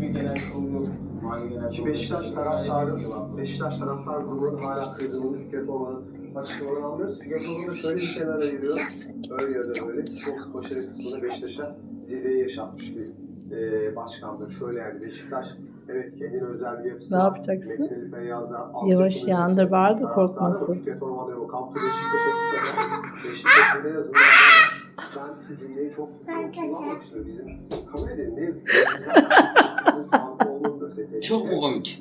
hiçbir genel kurulu Ki? Beşiktaş taraftarı, Beşiktaş taraftar grubunun hala kırdığını Fikret Orman'ın açıklamalarını anlıyoruz. Fikret Orman da şöyle bir kenara giriyor. Öyle ya da böyle spor başarı kısmında Beşiktaş'a zirveyi yaşatmış bir e, başkandır. Şöyle yani Beşiktaş evet kendine özel bir yapısı Ne var. yapacaksın? Feyyaz'la Yavaş yandır, bağır da korkmasın. Fikret Orman'da yok. Kaptı Beşiktaş'a. Beşiktaş'ın en azından ben şu cümleyi çok kullanmak istiyorum. Bizim kabul edelim ne yazık ki. Çok mu komik?